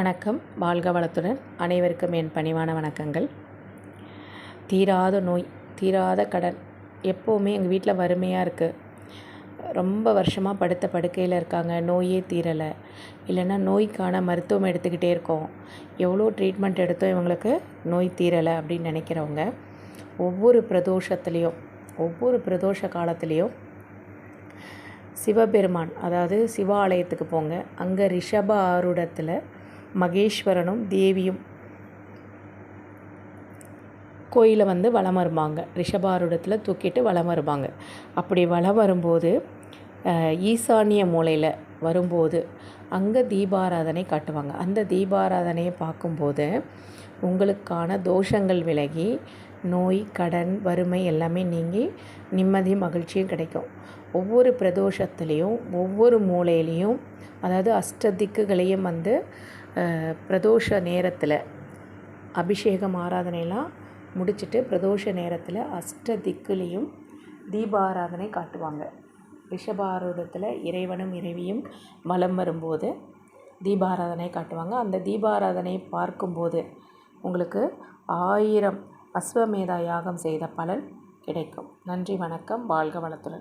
வணக்கம். வாழ்க வளத்துடன் அனைவருக்கும் என் பணிவான வணக்கங்கள். தீராத நோய் தீராத கடன் எப்போவுமே எங்கள் வீட்டில் வறுமையாக இருக்குது ரொம்ப வருஷமாக படுத்த படுக்கையில் இருக்காங்க நோயே தீரலை. இல்லைன்னா நோய்க்கான மருத்துவம் எடுத்துக்கிட்டே இருக்கோம். எவ்வளோ ட்ரீட்மெண்ட் எடுத்தோம் இவங்களுக்கு? நோய் தீரலை அப்படின்னு நினைக்கிறவங்க ஒவ்வொரு பிரதோஷத்துலேயும் ஒவ்வொரு பிரதோஷ காலத்துலேயும் சிவபெருமான் அதாவது சிவாலயத்துக்கு போங்க. அங்கே ரிஷப ஆருடத்தில் மகேஸ்வரனும் தேவியும் கோயிலை வந்து வலம் வருவாங்க ரிஷபாரூடத்தில் தூக்கிட்டு வலம் வருவாங்க அப்படி வலம் வரும்போது ஈசானிய மூலையில் வரும்போது அங்கே தீபாராதனை காட்டுவாங்க. அந்த தீபாராதனையை பார்க்கும்போது உங்களுக்கான தோஷங்கள் விலகி நோய் கடன் வறுமை எல்லாமே நீங்கி நிம்மதியும் மகிழ்ச்சியும் கிடைக்கும். ஒவ்வொரு பிரதோஷத்துலேயும் ஒவ்வொரு மூலையிலையும் அதாவது அஷ்ட திக்குகளையும் வந்து பிரதோஷ நேரத்தில் அபிஷேகம் ஆராதனைலாம் முடிச்சுட்டு பிரதோஷ நேரத்தில் அஷ்ட திக்குலேயும் தீபாராதனை காட்டுவாங்க. ரிஷபாரூடத்தில் இறைவனும் இறைவியும் மலம் வரும்போது தீபாராதனை காட்டுவாங்க. அந்த தீபாராதனையை பார்க்கும்போது உங்களுக்கு ஆயிரம் அஸ்வமேதா யாகம் செய்த பலன் கிடைக்கும். நன்றி வணக்கம். வாழ்க வளத்துடன்.